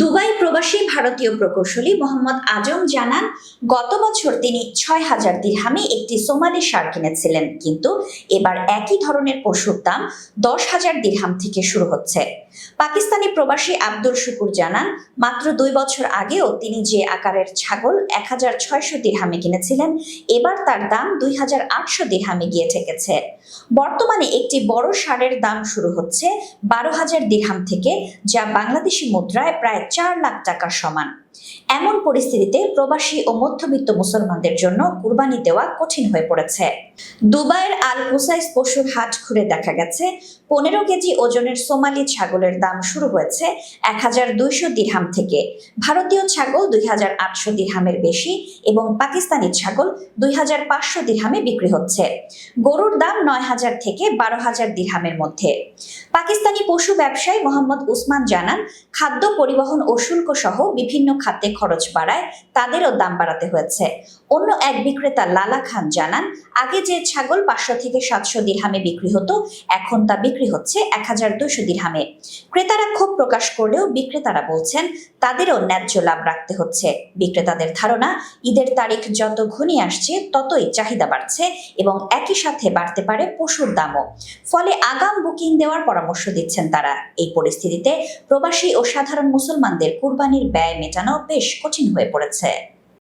Dubai প্রবাসী ভারতীয় প্রকৌশলী মোহাম্মদ আজম জানান, গত বছর তিনি ছয় হাজার দিরহামে একটি সোমালি সার কিনেছিলেন, কিন্তু এবার একই ধরনের পশুর দাম দশ হাজার দিরহাম থেকে শুরু হচ্ছে। পাকিস্তানি প্রবাসী আব্দুল শুকুর জানান, মাত্র দুই বছর আগেও তিনি যে আকারের ছাগল এক হাজার ছয়শো দিরহামে কিনেছিলেন, এবার তার দাম দুই হাজার আটশো দিরহামে গিয়ে ঠেকেছে। বর্তমানে একটি বড় সারের দাম শুরু হচ্ছে বারো হাজার দিরহাম থেকে, যা বাংলাদেশি মুদ্রায় প্রায় চার লাখ টাকার সমান। এমন পরিস্থিতিতে প্রবাসী ও মধ্যবিত্ত মুসলমানদের জন্য কুরবানি দেওয়া কঠিন হয়ে পড়েছে। দুবাইয়ের আল কুসাইস পশুর হাট ঘুরে দেখা গেছে, পনেরো কেজি ওজনের সোমালি ছাগলের দাম শুরু হয়েছে এক হাজার দুইশো দিরহাম থেকে। ভারতীয় ছাগল দুই হাজার আটশো দিরহামের বেশি এবং পাকিস্তানি ছাগল দুই হাজার পাঁচশো দিরহামে বিক্রি হচ্ছে। গরুর দাম নয় হাজার থেকে বারো হাজার দিরহামের মধ্যে। পাকিস্তানি পশু ব্যবসায়ী মোহাম্মদ উসমান জানান, খাদ্য পরিবহন ও শুল্ক সহ বিভিন্ন খাতে খরচ বাড়ায়, তাদেরও দাম বাড়াতে হয়েছে। অন্য এক বিক্রেতা লালা খান জানান, আগে যে ছাগল পাঁচশো থেকে সাতশো দিরহামে বিক্রি হতো, এখন তা বিক্রি হচ্ছে এক হাজার দুশো দিরহামে। ক্রেতারা ক্ষোভ প্রকাশ করলেও বিক্রেতারা বলছেন, তাদেরও ন্যায্য লাভ রাখতে হচ্ছে। বিক্রেতাদের ধারণা, ঈদের তারিখ যত ঘনিয়ে আসছে, ততই চাহিদা বাড়ছে এবং একই সাথে বাড়তে পারে পশুর দামও। ফলে আগাম বুকিং দেওয়ার পরামর্শ দিচ্ছেন তারা। এই পরিস্থিতিতে প্রবাসী ও সাধারণ মুসলমানদের কুরবানির ব্যয় মেটানো বেশ কঠিন হয়ে পড়েছে।